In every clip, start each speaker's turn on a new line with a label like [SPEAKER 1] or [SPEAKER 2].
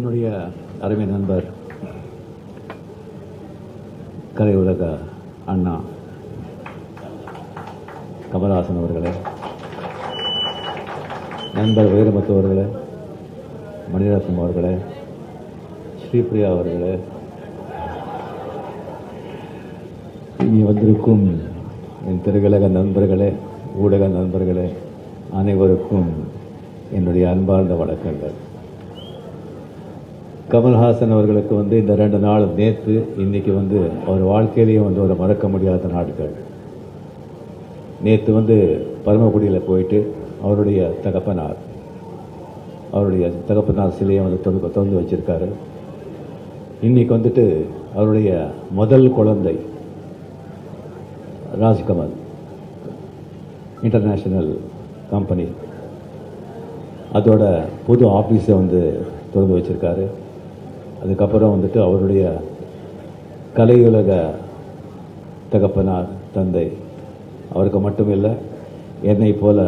[SPEAKER 1] என்னுடைய அருமை நண்பர் கலை உலக அண்ணா கமல்ஹாசன் அவர்களே நண்பர் வைரமுத்து அவர்களே மணிரத்னம் அவர்களே ஸ்ரீபிரியா அவர்களே இங்கே வந்திருக்கும் என் திரையுலக நண்பர்களே ஊடக நண்பர்களே அனைவருக்கும் என்னுடைய அன்பார்ந்த வணக்கங்கள். கமல்ஹாசன் அவர்களுக்கு வந்து இந்த ரெண்டு நாள் நேற்று இன்றைக்கி வந்து அவர் வாழ்க்கையிலேயும் வந்து ஒரு மறக்க முடியாத நாட்கள். நேற்று வந்து பரமக்குடியில் போயிட்டு அவருடைய தகப்பனார் அவருடைய தகப்பனார் சிலையை வந்து தொகு திறந்து வச்சிருக்காரு. இன்றைக்கி வந்துட்டு அவருடைய முதல் குழந்தை ராஜ்கமல் இன்டர்நேஷ்னல் கம்பெனி அதோட புது ஆஃபீஸை வந்து திறந்து வச்சுருக்காரு. அதுக்கப்புறம் வந்துட்டு அவருடைய கலையுலக தகப்பனார் தந்தை. அவருக்கு மட்டும் இல்லை என்னை போல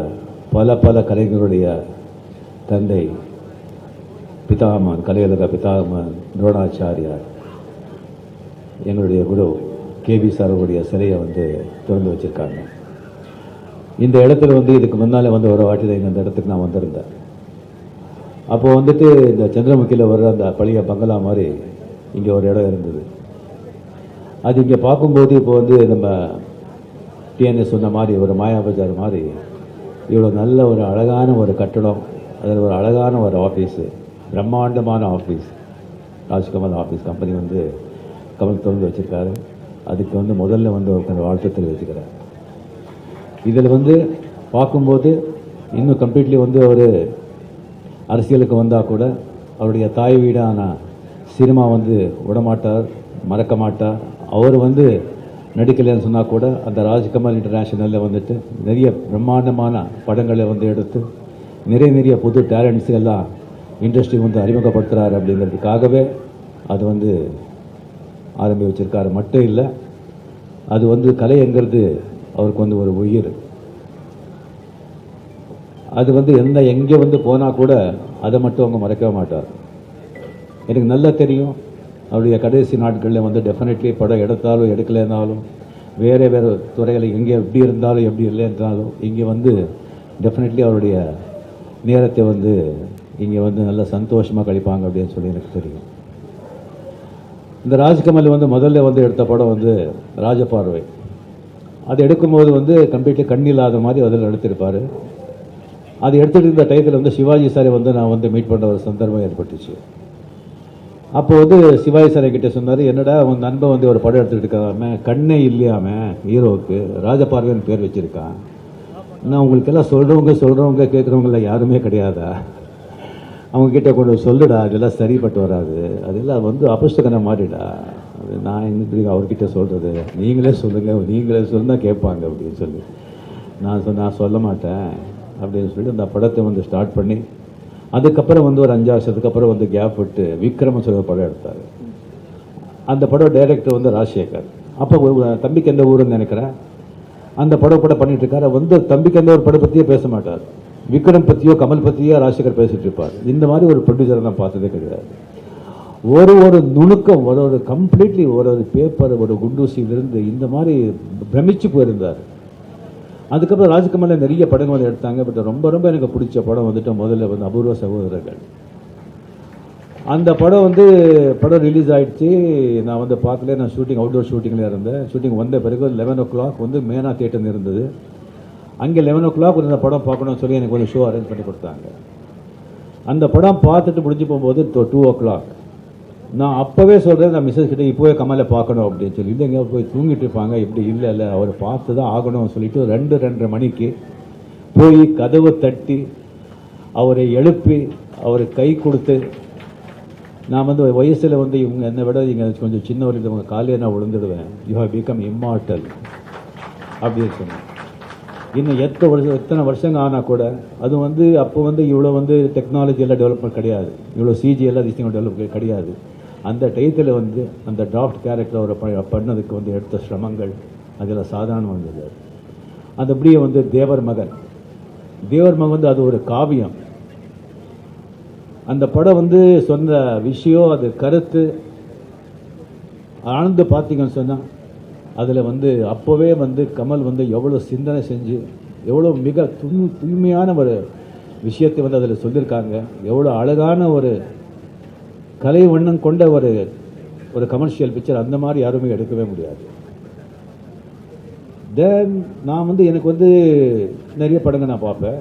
[SPEAKER 1] பல பல கலைஞருடைய தந்தை பிதாமன் கலையுலக பிதாமன் துரோணாச்சாரியார். எங்களுடைய குரு கேபி சாருடைய சிலையை வந்து திறந்து வச்சிருக்காங்க. இந்த இடத்துல வந்து இதுக்கு முன்னாலே வந்து ஒரு வாட்டி தான் இந்த இடத்துக்கு நான் வந்திருந்தேன். அப்போ வந்துட்டு இந்த சந்திரமுகியில் வர்ற அந்த பழைய பங்களா மாதிரி இங்கே ஒரு இடம் இருந்தது. அது இங்கே பார்க்கும்போது இப்போ வந்து நம்ம டிஎன்எஸ் சொன்ன மாதிரி ஒரு மாயா பஜார் மாதிரி இவ்வளோ நல்ல ஒரு அழகான ஒரு கட்டடம் அதில் ஒரு அழகான ஒரு ஆஃபீஸு பிரம்மாண்டமான ஆஃபீஸ் ராஜ்கமல் ஆஃபீஸ் கம்பெனி வந்து கமல் திறந்து வச்சுருக்காரு. அதுக்கு வந்து முதல்ல வந்து ஒருத்தர் வாழ்த்து தெரிவிச்சுக்கிறேன் இதில் வந்து பார்க்கும்போது இன்னும் கம்ப்ளீட்லி வந்து ஒரு அரசியலுக்கு வந்தால் கூட அவருடைய தாய் வீடான சினிமா வந்து விடமாட்டார் மறக்க மாட்டார். அவர் வந்து நடிக்கலைன்னு சொன்னால் கூட அந்த ராஜ்கமல் இன்டர்நேஷனலில் வந்துட்டு நிறைய பிரம்மாண்டமான படங்களை வந்து எடுத்து நிறைய நிறைய புது டேலண்ட்ஸ் எல்லாம் இண்டஸ்ட்ரி வந்து அறிமுகப்படுத்துகிறாரு அப்படிங்கிறதுக்காகவே அது வந்து ஆரம்பி வச்சிருக்காரு மட்டும் இல்லை அது வந்து கலைங்கிறது அவருக்கு வந்து ஒரு உயிர். அது வந்து எந்த எங்கே வந்து போனால் கூட அதை மட்டும் அவங்க மறக்கவே மாட்டார். எனக்கு நல்லா தெரியும் அவருடைய கடைசி நாட்களில் வந்து டெஃபினெட்லி படம் எடுத்தாலும் எடுக்கலைன்னாலும் வேறு வேறு துறையில் எங்கே எப்படி இருந்தாலும் எப்படி இல்லை இருந்தாலும் இங்கே வந்து டெஃபினெட்லி அவருடைய நேரத்தை வந்து இங்கே வந்து நல்லா சந்தோஷமாக கழிப்பாங்க அப்படின்னு சொல்லி எனக்கு தெரியும். இந்த ராஜ்கமல் வந்து முதல்ல வந்து எடுத்த படம் வந்து ராஜபார்வை. அது எடுக்கும்போது வந்து கம்ப்ளீட்லி கண் இல்லாத மாதிரி அதில் எடுத்திருப்பார் அது எடுத்துகிட்டு இருந்த டயத்தில் வந்து சிவாஜி சாரை வந்து நான் வந்து மீட் பண்ணுற ஒரு சந்தர்ப்பம் ஏற்பட்டுச்சு. அப்போ வந்து சிவாஜி சாரை கிட்டே சொன்னார் என்னடா உன் நண்பன் வந்து ஒரு படம் எடுத்துகிட்டு இருக்காம கண்ணே இல்லையாம ஹீரோவுக்கு? ராஜபார்வைன்னு பேர் வச்சுருக்கான். நான் உங்களுக்கெல்லாம் சொல்கிறவங்க சொல்கிறவங்க கேட்குறவங்கள யாருமே கிடையாதா? அவங்கக்கிட்ட கொண்டு சொல்லுடா அதெல்லாம் சரிப்பட்டு வராது. அதெல்லாம் வந்து அபஸ்தகனை மாட்டிடா அது நான் என்ன அவர்கிட்ட சொல்கிறது நீங்களே சொல்லுங்கள் நீங்களே சொன்னால் கேட்பாங்க அப்படின்னு சொல்லி. நான் சொன்ன நான் சொல்ல மாட்டேன். அப்படின்னு சொல்லிட்டு அந்த படத்தை வந்து ஸ்டார்ட் பண்ணி அதுக்கப்புறம் வந்து ஒரு அஞ்சு வருஷத்துக்கு அப்புறம் வந்து கேப் விட்டு விக்ரம சொல்ல படம் எடுத்தார். அந்த படம் டைரக்டர் வந்து ராஜசேகர். அப்போ தம்பிக்கு எந்த ஊருன்னு நினைக்கிறேன்? அந்த படம் கூட பண்ணிட்டு இருக்காரு. வந்து தம்பிக்கு எந்த ஒரு படம் பற்றியே பேச மாட்டார். விக்ரம் பற்றியோ கமல் பற்றியோ ராஜசேகர் பேசிட்டு இருப்பார். இந்த மாதிரி ஒரு ப்ரொடியூசரை நான் பார்த்ததே கிடையாது. ஒரு ஒரு நுணுக்கம் ஒரு ஒரு கம்ப்ளீட்லி ஒரு ஒரு பேப்பர் ஒரு குண்டூசியிலிருந்து இந்த மாதிரி பிரமிச்சு போயிருந்தார். அதுக்கப்புறம் ராஜ்கமலில் நிறைய படங்கள் வந்து எடுத்தாங்க பட் ரொம்ப ரொம்ப எனக்கு பிடிச்ச படம் வந்துட்டு முதல்ல வந்து அபூர்வ சகோதரர்கள். அந்த படம் வந்து படம் ரிலீஸ் ஆகிடுச்சு நான் வந்து பார்க்கல நான் ஷூட்டிங் அவுட்டோர் ஷூட்டிங்கில் இருந்தேன். ஷூட்டிங் வந்த பிறகு லெவன் ஓ கிளாக் வந்து மேனா தேட்டர் இருந்தது. அங்கே லெவன் ஓ கிளாக் இந்த படம் பார்க்கணும்னு சொல்லி எனக்கு கொஞ்சம் ஷோ அரேஞ்ச் பண்ணி கொடுத்தாங்க. அந்த படம் பார்த்துட்டு முடிஞ்சு போகும்போது டூ ஓ கிளாக் நான் அப்போவே சொல்கிறேன் நான் மிஸ்ஸஸ் கிட்டே இப்போவே கமலை பார்க்கணும் அப்படின்னு சொல்லி. இல்லைங்க போய் தூங்கிட்டு இருப்பாங்க. இப்படி இல்லை இல்லை. அவரை பார்த்து தான் ஆகணும்னு சொல்லிட்டு ரெண்டு ரெண்டரை மணிக்கு போய் கதவை தட்டி அவரை எழுப்பி அவரை கை கொடுத்து நான் வந்து வயசில் வந்து இவங்க என்னை விட இங்கே கொஞ்சம் சின்னவர் இவங்க காலையே நான் விழுந்துடுவேன். யூ ஹவ் பிகம் இம்மார்டல் அப்படின்னு சொன்னேன் இன்னும் எத்தனை வருஷம் எத்தனை வருஷங்க ஆனால் கூட அது வந்து அப்போ வந்து இவ்வளோ வந்து டெக்னாலஜி எல்லாம் டெவலப்மெண்ட் கிடையாது. இவ்வளோ சிஜி எல்லாம் டிஸ்டிங் டெவலப் கிடையாது. அந்த டயத்தில் வந்து அந்த டிராஃப்ட் கேரக்டர் அவரை பண்ணதுக்கு வந்து எடுத்த சிரமங்கள் அதில் சாதாரணம் வந்தது அந்த அப்படியே வந்து தேவர் மகன். தேவர் மகன் வந்து அது ஒரு காவியம். அந்த படம் வந்து சொன்ன விஷயம் அது கருத்து. ஆழ்ந்து பார்த்தீங்கன்னு சொன்னால் அதில் வந்து அப்போவே வந்து கமல் வந்து எவ்வளோ சிந்தனை செஞ்சு எவ்வளோ மிக தூய் தூய்மையான ஒரு விஷயத்தை வந்து அதில் சொல்லியிருக்காங்க எவ்வளோ அழகான ஒரு கலை வண்ணம் கொண்ட ஒரு ஒரு கமர்ஷியல் பிக்சர் அந்த மாதிரி யாருமே எடுக்கவே முடியாது. தென் நான் வந்து எனக்கு வந்து நிறைய படங்கள் நான் பார்ப்பேன்.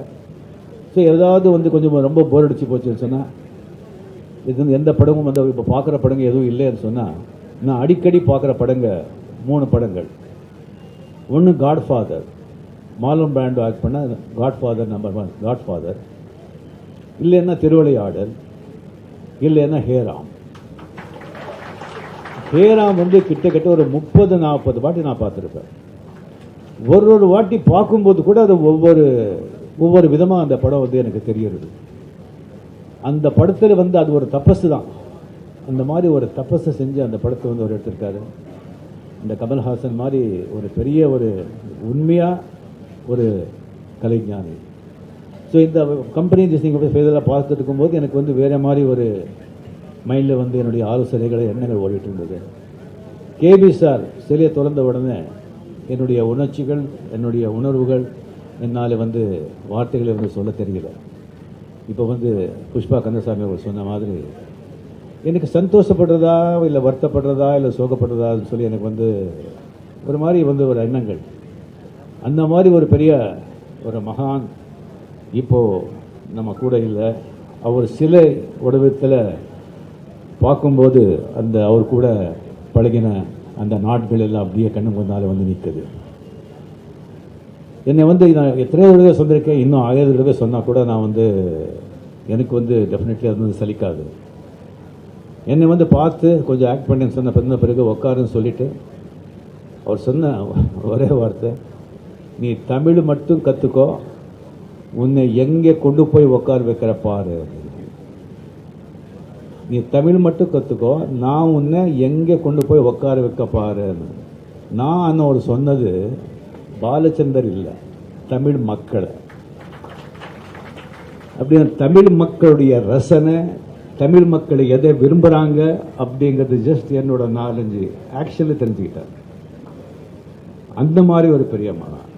[SPEAKER 1] ஸோ ஏதாவது வந்து கொஞ்சம் ரொம்ப போர் அடிச்சு போச்சுன்னு சொன்னால் இது வந்து எந்த படமும் வந்து இப்போ பார்க்குற படங்கள் எதுவும் இல்லைன்னு சொன்னால் நான் அடிக்கடி பார்க்குற படங்கள் மூணு படங்கள். ஒன்று godfather Marlon Brando act பண்ண godfather number one godfather இல்லைன்னா திருவிளையாடல் இல்லைன்னா ஹேராம். ஹேராம் வந்து கிட்டத்தட்ட ஒரு முப்பது நாற்பது வாட்டி நான் பார்த்துருப்பேன். ஒரு ஒரு வாட்டி பார்க்கும்போது கூட அது ஒவ்வொரு ஒவ்வொரு விதமாக அந்த படம் வந்து எனக்கு தெரிகிறது அந்த படத்தில் வந்து அது ஒரு தபஸு தான். அந்த மாதிரி ஒரு தபஸை செஞ்சு அந்த படத்தை வந்து அவர் எடுத்திருக்காரு. இந்த கமல்ஹாசன் மாதிரி ஒரு பெரிய ஒரு உண்மையாக ஒரு கலைஞானி. ஸோ இந்த கம்பெனி கூட இதெல்லாம் பார்த்துட்டு இருக்கும்போது எனக்கு வந்து வேறு மாதிரி ஒரு மைண்டில் வந்து என்னுடைய ஆலோசனைகளை எண்ணங்கள் ஓடிட்டு இருந்தது. கேபி சார் சிலையை திறந்த உடனே என்னுடைய உணர்ச்சிகள் என்னுடைய உணர்வுகள் என்னால் வந்து வார்த்தைகளை வந்து சொல்ல தெரியல. இப்போ வந்து புஷ்பா கந்தசாமி அவர் சொன்ன மாதிரி எனக்கு சந்தோஷப்படுறதா இல்லை வருத்தப்படுறதா இல்லை சோகப்படுறதான்னு சொல்லி எனக்கு வந்து ஒரு மாதிரி வந்து ஒரு எண்ணங்கள். அந்த மாதிரி ஒரு பெரிய ஒரு மகான் இப்போது நம்ம கூட இல்லை. அவர் சிலை உடவத்தில் பார்க்கும்போது அந்த அவர் கூட பழகின அந்த நாட்கள் எல்லாம் அப்படியே கண்ணு முன்னால வந்து நிற்குது. என்னை வந்து நான் எத்தனையோ தடவை சொல்லியிருக்கேன் இன்னும் ஆயிரம் தடவை சொன்னால் கூட நான் வந்து எனக்கு வந்து டெஃபினெட்லி அது வந்து சலிக்காது. என்னை வந்து பார்த்து கொஞ்சம் ஆக்ட் பண்ணேன்னு சொன்ன பிறந்த பிறகு உட்காருன்னு சொல்லிட்டு அவர் சொன்ன ஒரே வார்த்தை நீ தமிழ் மட்டும் கற்றுக்கோ உன்னை எங்கே கொண்டு போய் உட்கார வைக்கிற பாரு. நீ தமிழ் மட்டும் கற்றுக்கோ நான் உன்னை எங்கே கொண்டு போய் உட்கார வைக்க பாருன்னு நான் அண்ணன் அவர் சொன்னது பாலச்சந்தர் இல்லை தமிழ் மக்களை. அப்படின்னா தமிழ் மக்களுடைய ரசனை தமிழ் மக்கள் எதை விரும்புகிறாங்க அப்படிங்கிறது ஜஸ்ட் என்னோட நாலஞ்சு ஆக்ஷனில் தெரிஞ்சுக்கிட்டார் அந்த மாதிரி ஒரு பெரிய மனம்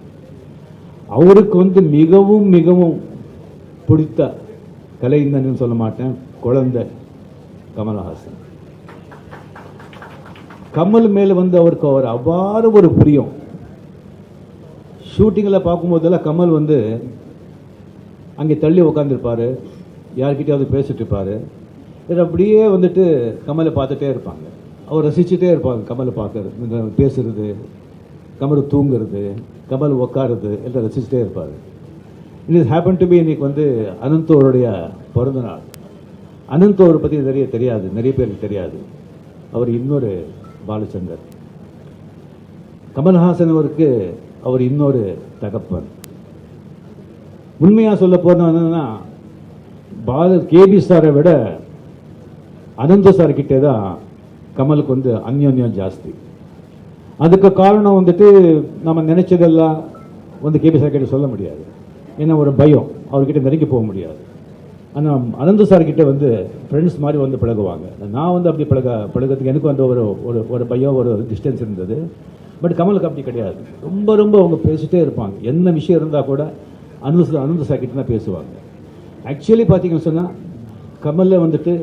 [SPEAKER 1] அவருக்கு வந்து மிகவும் மிகவும் பிடித்த கலைஞன்னு சொல்ல மாட்டேன். குழந்தை கமல்ஹாசன். கமல் மேலே வந்து அவருக்கு அவர் அவ்வாறு ஒரு பிரியம். ஷூட்டிங்கில் பார்க்கும்போதெல்லாம் கமல் வந்து அங்கே தள்ளி உட்காந்துருப்பார் யார்கிட்டயாவது பேசிட்டு இருப்பார். அப்படியே வந்துட்டு கமலை பார்த்துட்டே இருப்பாங்க. அவர் ரசிச்சுட்டே இருப்பாங்க கமலை பார்க்கறது பேசுறது. கமல் தூங்குறது கமல் உக்காருது எல்லாம் ரசிச்சுட்டே இருப்பார். இட் ஹேப்பன் டு பி இன்னைக்கு வந்து அனந்தோருடைய பிறந்த நாள் அனந்தோரை பற்றி நிறைய தெரியாது நிறைய பேருக்கு தெரியாது. அவர் இன்னொரு பாலச்சந்தர். கமல்ஹாசன் அவருக்கு அவர் இன்னொரு தகப்பன். உண்மையாக சொல்ல போனோம்னா பால கேபி சாரை விட அனந்த சார் கிட்டே தான் கமலுக்கு வந்து அந்யோன்யம் ஜாஸ்தி. அதுக்கு காரணம் வந்துட்டு நம்ம நினைச்சதெல்லாம் வந்து கேபி சார் கிட்ட சொல்ல முடியாது. ஏன்னா ஒரு பயம். அவர்கிட்ட நெருங்கி போக முடியாது. ஆனால் அனந்த சார் கிட்ட வந்து ஃப்ரெண்ட்ஸ் மாதிரி வந்து பழகுவாங்க. நான் வந்து அப்படி பழக பழகிறதுக்கு எனக்கு வந்து ஒரு ஒரு ஒரு பயம் ஒரு டிஸ்டன்ஸ் இருந்தது. பட் கமலுக்கு அப்படி கிடையாது. ரொம்ப ரொம்ப அவங்க பேசிட்டே இருப்பாங்க. என்ன விஷயம் இருந்தால் கூட அனந்த அனந்த சார் கிட்ட தான் பேசுவாங்க. ஆக்சுவலி பார்த்தீங்கன்னு சொன்னால் கமலில் வந்துட்டு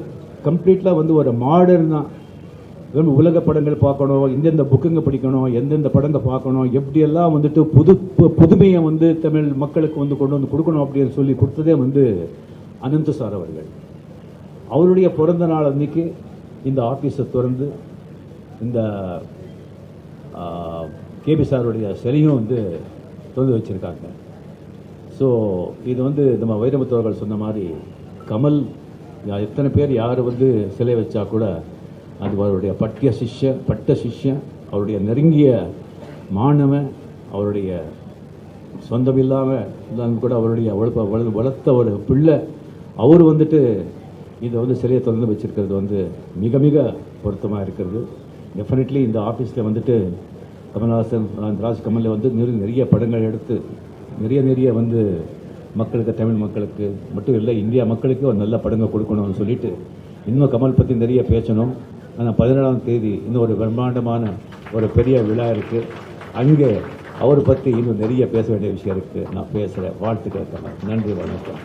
[SPEAKER 1] கம்ப்ளீட்டாக வந்து ஒரு மாடர்னாக வெறும் உலக படங்கள் பார்க்கணும் எந்தெந்த புக்குங்க படிக்கணும் எந்தெந்த படங்க பார்க்கணும் எப்படியெல்லாம் வந்துட்டு புது பு- புதுமையை வந்து தமிழ் மக்களுக்கு வந்து கொண்டு வந்து கொடுக்கணும் அப்படின்னு சொல்லி கொடுத்ததே வந்து அனந்த சார் அவர்கள். அவருடைய பிறந்த நாள் அன்னைக்கு இந்த ஆஃபீஸை திறந்து இந்த கேபி சாருடைய சிலையும் வந்து திறந்து வச்சுருக்காங்க. ஸோ இது வந்து நம்ம வைரமுத்தவர்கள் சொன்ன மாதிரி கமல் எத்தனை பேர் யார் வந்து சிலை வச்சா கூட அது அவருடைய பட்டிய சிஷ்ய பட்ட சிஷ்யன் அவருடைய நெருங்கிய மாணவன் அவருடைய சொந்தம் இல்லாமல் கூட அவருடைய வளர்ப்ப வளர்த்த ஒரு பிள்ளை அவர் வந்துட்டு இதை வந்து சிலையை திறந்து வச்சிருக்கிறது வந்து மிக மிக பொருத்தமாக இருக்கிறது. டெஃபினெட்லி இந்த ஆஃபீஸில் வந்துட்டு கமல்ஹாசன் ராஜ் கமலில் வந்து நிறைய நிறைய படங்கள் எடுத்து நிறைய நிறைய வந்து மக்களுக்கு தமிழ் மக்களுக்கு மட்டும் இல்லை இந்தியா மக்களுக்கு ஒரு நல்ல படங்கள் கொடுக்கணும்னு சொல்லிட்டு இன்னும் கமல் பற்றி நிறைய பேசணும். ஆனால் பதினேழாம் தேதி இன்னும் ஒரு பிரம்மாண்டமான ஒரு பெரிய விழா இருக்குது அங்கே அவரை பற்றி இன்னும் நிறைய பேச வேண்டிய விஷயம் இருக்குது நான் பேசுகிறேன் வாழ்த்து கமல். நன்றி வணக்கம்.